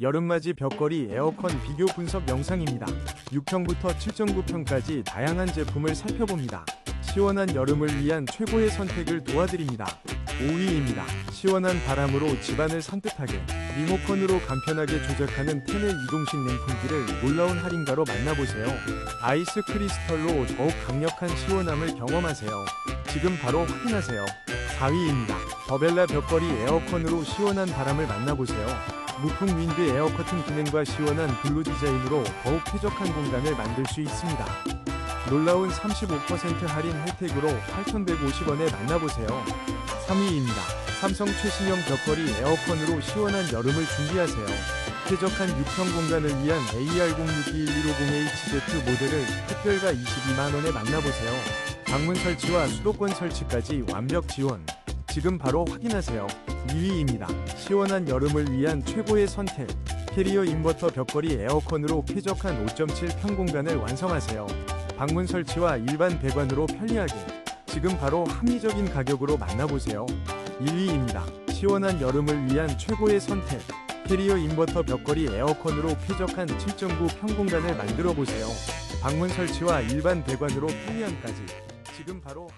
여름맞이 벽걸이 에어컨 비교 분석 영상입니다. 6평부터 7.9평까지 다양한 제품을 살펴봅니다. 시원한 여름을 위한 최고의 선택을 도와드립니다. 5위입니다. 시원한 바람으로 집안을 산뜻하게 리모컨으로 간편하게 조작하는 테넬 이동식 냉풍기를 놀라운 할인가로 만나보세요. 아이스 크리스털로 더욱 강력한 시원함을 경험하세요. 지금 바로 확인하세요. 4위입니다. 더벨라 벽걸이 에어컨으로 시원한 바람을 만나보세요. 무풍 윈드 에어 커튼 기능과 시원한 블루 디자인으로 더욱 쾌적한 공간을 만들 수 있습니다. 놀라운 35% 할인 혜택으로 8,150원에 만나보세요. 3위입니다. 삼성 최신형 벽걸이 에어컨으로 시원한 여름을 준비하세요. 쾌적한 6평 공간을 위한 AR062110HZ 모델을 특별가 22만원에 만나보세요. 방문 설치와 수도권 설치까지 완벽 지원. 지금 바로 확인하세요. 2위입니다. 시원한 여름을 위한 최고의 선택. 캐리어 인버터 벽걸이 에어컨으로 쾌적한 5.7평 공간을 완성하세요. 방문 설치와 일반 배관으로 편리하게. 지금 바로 합리적인 가격으로 만나보세요. 1위입니다. 시원한 여름을 위한 최고의 선택. 캐리어 인버터 벽걸이 에어컨으로 쾌적한 7.9평 공간을 만들어 보세요. 방문 설치와 일반 배관으로 편리함까지. 지금 바로.